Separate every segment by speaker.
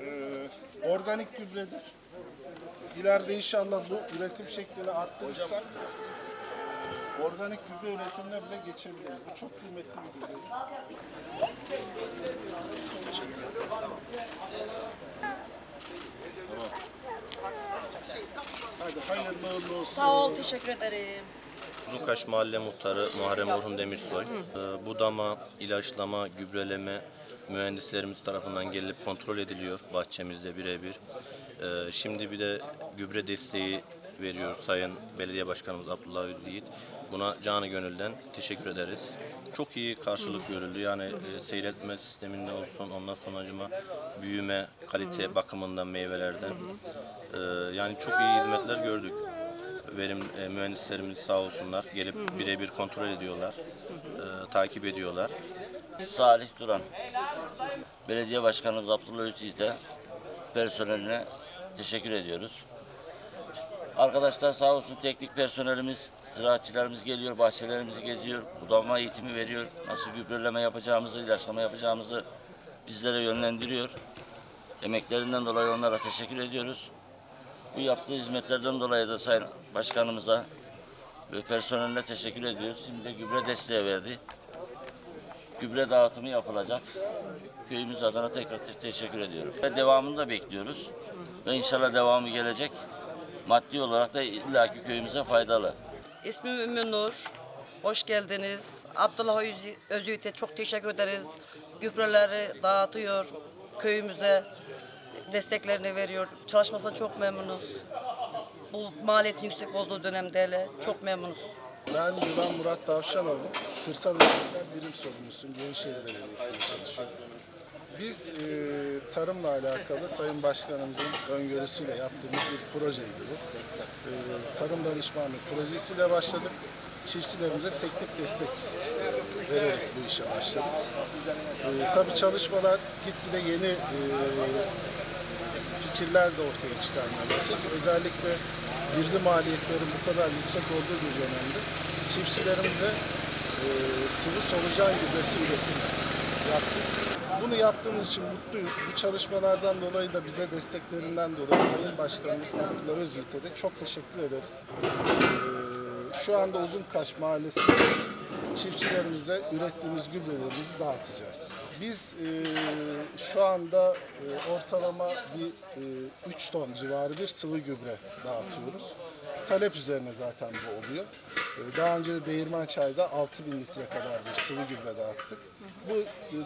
Speaker 1: Ee, organik gübredir. İleride inşallah bu üretim şeklini arttırırsak organik gübre üretimine bile geçebiliriz. Bu çok kıymetli bir gübre. Hadi hayırlı uğurlu olsun.
Speaker 2: Sağ ol, teşekkür ederim.
Speaker 3: Zukaş Mahalle Muhtarı Muharrem Orhun Demirsoy. Ee, budama, ilaçlama, gübreleme mühendislerimiz tarafından gelip kontrol ediliyor bahçemizde birebir. Ee, şimdi bir de gübre desteği veriyor Sayın Belediye Başkanımız Abdullah Özyiğit. Buna canı gönülden teşekkür ederiz. Çok iyi karşılık görüldü. Yani e, seyretme sisteminde olsun, ondan sonracıma büyüme, kalite bakımından meyvelerden. Ee, yani çok iyi hizmetler gördük verim e, mühendislerimiz sağ olsunlar gelip birebir kontrol ediyorlar, e, takip ediyorlar.
Speaker 4: Salih Duran. Belediye Başkanımız Abdullah Özyiğit'e personeline teşekkür ediyoruz. Arkadaşlar sağ olsun teknik personelimiz, ziraatçılarımız geliyor, bahçelerimizi geziyor, budama eğitimi veriyor. Nasıl gübreleme yapacağımızı, ilaçlama yapacağımızı bizlere yönlendiriyor. Emeklerinden dolayı onlara teşekkür ediyoruz. Bu yaptığı hizmetlerden dolayı da Sayın Başkanımıza ve personeline teşekkür ediyoruz. Şimdi de gübre desteği verdi gübre dağıtımı yapılacak. Köyümüz adına tekrar te- teşekkür ediyorum. Ve devamını da bekliyoruz. Ve inşallah devamı gelecek. Maddi olarak da illaki köyümüze faydalı.
Speaker 2: İsmim Ümmü Nur. Hoş geldiniz. Abdullah Özü- Özüğüt'e çok teşekkür ederiz. Gübreleri dağıtıyor köyümüze. Desteklerini veriyor. Çalışmasına çok memnunuz. Bu maliyetin yüksek olduğu dönemde hele çok memnunuz.
Speaker 1: Ben Yılan Murat Tavşanoğlu. Kırsal Hizmetler Birim Sorumlusuyum. Yenişehir Belediyesi'nde çalışıyorum. Biz e, tarımla alakalı Sayın Başkanımızın öngörüsüyle yaptığımız bir projeydi bu. E, tarım danışmanlık projesiyle başladık. Çiftçilerimize teknik destek vererek bu işe başladık. E, tabii çalışmalar gitgide yeni e, fikirler de ortaya çıkarmaya başladı. Özellikle girdi maliyetlerin bu kadar yüksek olduğu bir dönemde çiftçilerimize e, sıvı solucan gübresi üretimi yaptık. Bunu yaptığımız için mutluyuz. Bu çalışmalardan dolayı da bize desteklerinden dolayı Sayın Başkanımız Abdullah Özyiğit'e de çok teşekkür ederiz. E, şu anda Uzunkaş Mahallesi'ndeyiz. Çiftçilerimize ürettiğimiz gübrelerimizi dağıtacağız. Biz e, şu anda e, ortalama bir 3 ton civarı bir sıvı gübre dağıtıyoruz. Talep üzerine zaten bu oluyor. E, daha önce de Değirmençay'da 6000 litre kadar bir sıvı gübre dağıttık. Bu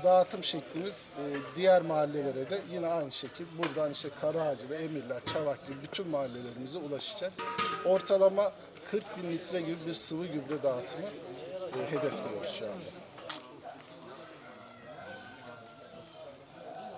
Speaker 1: dağıtım şeklimiz e, diğer mahallelere de yine aynı şekil buradan işte Karaağaç'da, Emirler, Çavak gibi bütün mahallelerimize ulaşacak. Ortalama 40 bin litre gibi bir sıvı gübre dağıtımı e, hedefliyoruz şu anda.